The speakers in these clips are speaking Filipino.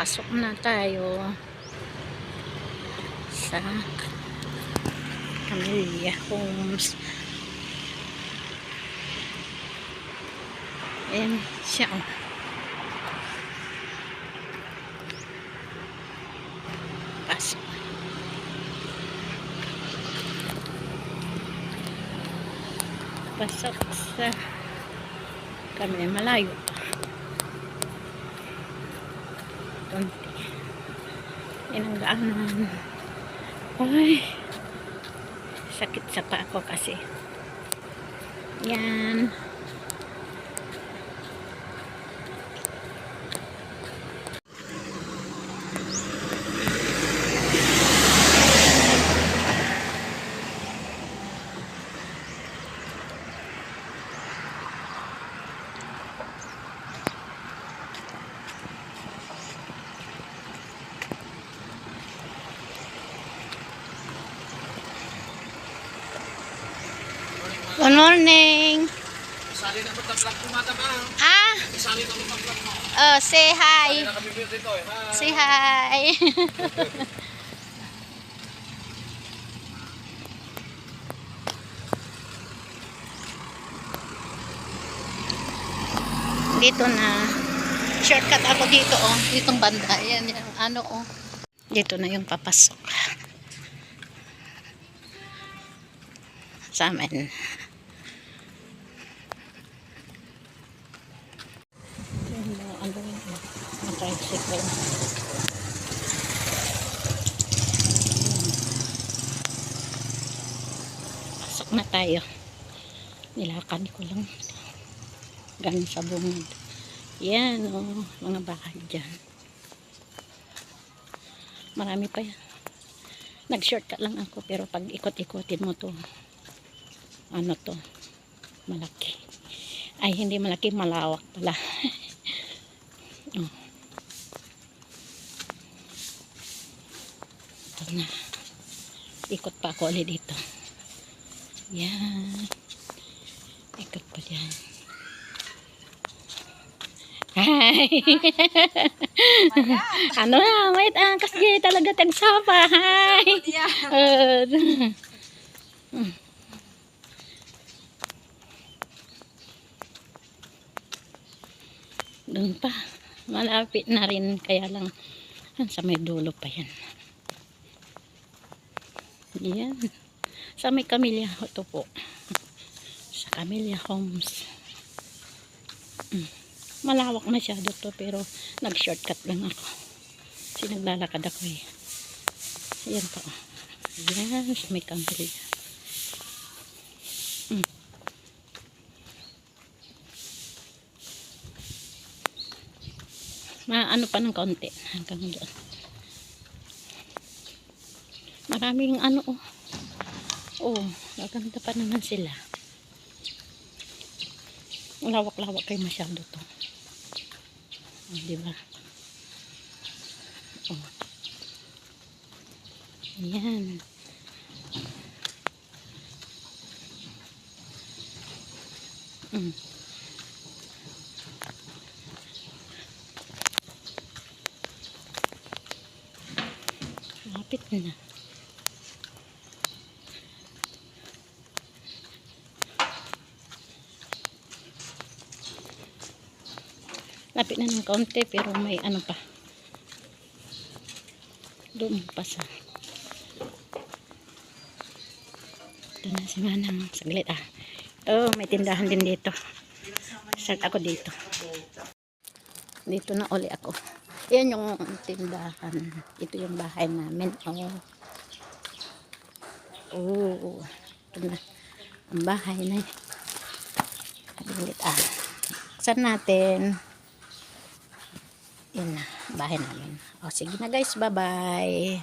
Pasok na tayo sa Camellia Homes. Ayan siya oh. Pasok. Pasok sa kami malayo Konti. Yan ang daanan. Ay. Sakit sa pa ako kasi. Yan. Good morning. Sali na magka-vlog ko mga tama. Ah, Sali na magka-vlog mo. uh, say hi. Sali na kami dito eh. Ha? Say hi. dito na shortcut ako dito oh ditong banda yan yan ano oh dito na yung papasok sa amin Yan mga ano yun mga tricycle pasok na tayo. Nilakad ko lang. Galing sa bungad. Yan oh mga bahay dyan. Marami pa yan. Nag shortcut lang ako pero pag ikot-ikotin mo to ano to? Malaki. Ay hindi malaki malawak pala oh. Ito na ikot pa ako ulit dito yan ikot pa dyan Hi! ano na, wait, ah, kasi talaga tagsapa. Hi! Uh, Doon pa. Malapit na rin. Kaya lang sa may dulo pa yan. Yan. Sa may Camellia. Ito po. Sa Camellia Homes. Mm. Malawak masyado to pero nag-shortcut lang ako. Kasi naglalakad ako eh. Yan po. Yan. Sa may Camellia. Mm. maano pa ng kaunti hanggang doon maraming ano oh. Oh maganda pa naman sila. Lawak-lawak kay masyado to. Oh, di ba? Oh. Yan mm. Lapit na. Lapit na ng kaunti pero may ano pa. Doon pa sa. Ito na si Manang. Saglit ah. Oh, may tindahan din dito. Start ako dito. Dito na uli ako. Yan yung tindahan. Ito yung bahay namin. Oh. Oh. Ito na. Ang bahay na. Bilit ah. Saan natin? Yan na. Bahay namin. O sige na guys. Bye bye.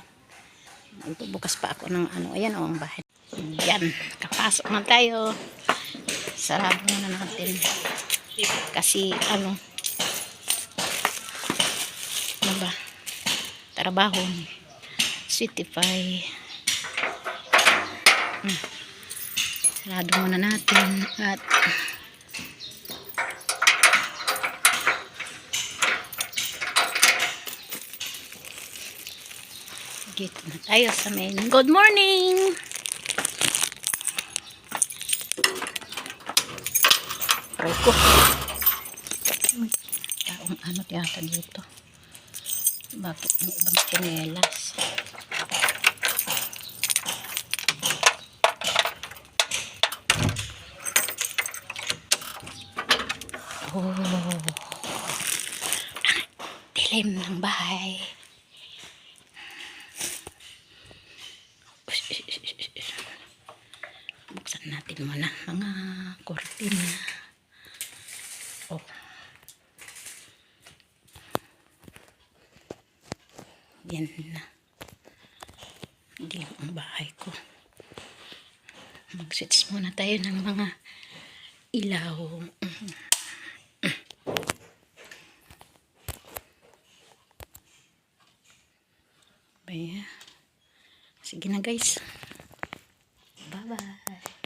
Ito bukas pa ako ng ano. Ayan o ang bahay. Yan. Kapasok na tayo. Sarado na natin. Kasi ano ano ba trabaho Citify hmm. sarado muna natin at Dito na tayo sa main. Good morning! Aray ko. Taong ano yata dito. Bakit may ibang tsinelas? Oh. Dilim ng bahay. Buksan natin muna mga kortina. Oh. Yan na. Dilim ang bahay ko. Mag-switch muna tayo ng mga ilaw. Baya. Sige na guys. Bye-bye.